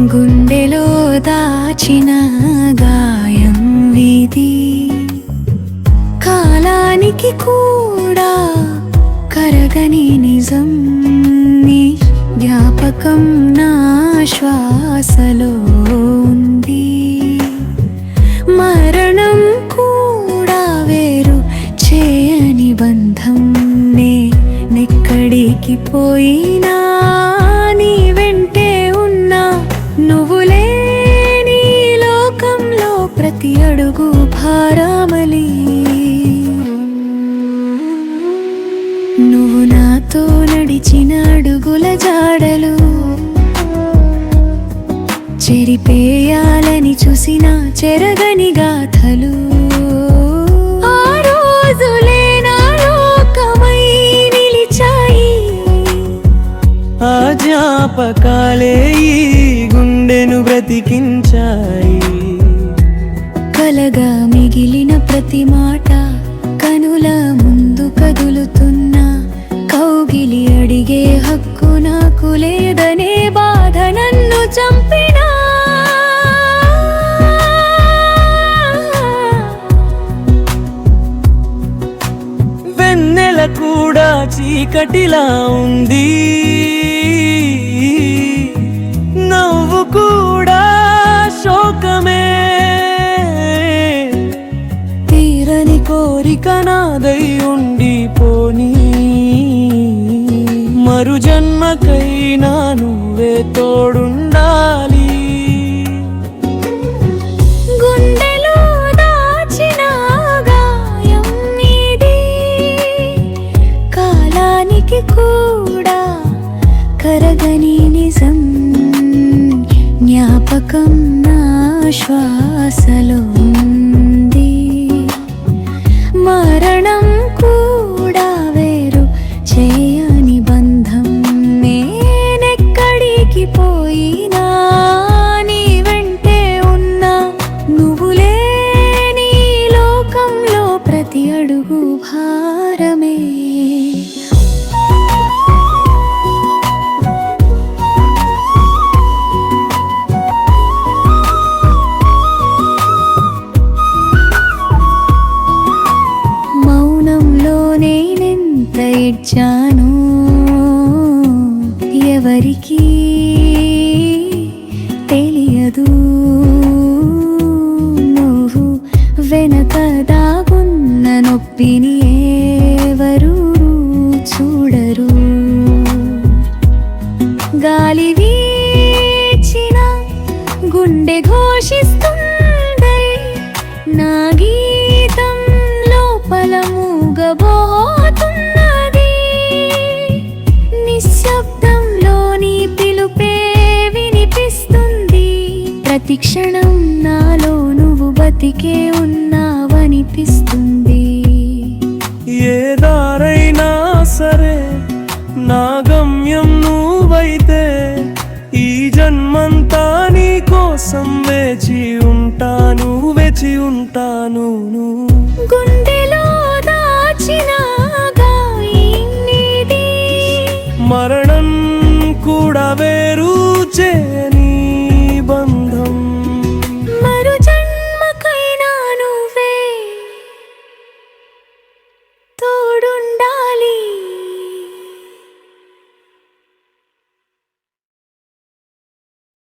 గుండెలో దాచిన గాయం ఇది. కాలానికి కూడా కరగని నిజం నీ జ్ఞాపకం నా శ్వాసలో ఉంది. మరణం కూడా వేరు చేయని బంధం నే నెక్కడికి పోయినా ప్రతి అడుగు భారామలి. నువ్వు నాతో నడిచిన అడుగుల జాడలు చెరిపేయాలని చూసిన చెరగని గాథలు. ఆ రోజులే జ్ఞాపకాలే ఈ గుండెను బ్రతికించాయి. కలగా మిగిలిన ప్రతి మాట కనుల ముందు కదులుతున్న కౌగిలి అడిగే హక్కు నాకు లేదనే బాధ నన్ను చంపినా. వెన్నెల కూడా చీకటిలా ఉంది. మరు జన్మకైనా నువ్వే తోడుండాలి. గాయం కాలానికి కూడా కరగని నిజం. జ్ఞాపకం నా శ్వాసలో ప్రతి అడుగు భారమే. మౌనంలో నేనెంత ఇచ్చాను ఘోషిస్తుంది నా గీతం లోపల మూగబోతున్నది. నిశ్శబ్దంలోని పిలుపే వినిపిస్తుంది. ప్రతి క్షణం నాలో నువ్వు బతికే ఉంటాను గుండెలో దాచిన మరణం కూడా వేరు.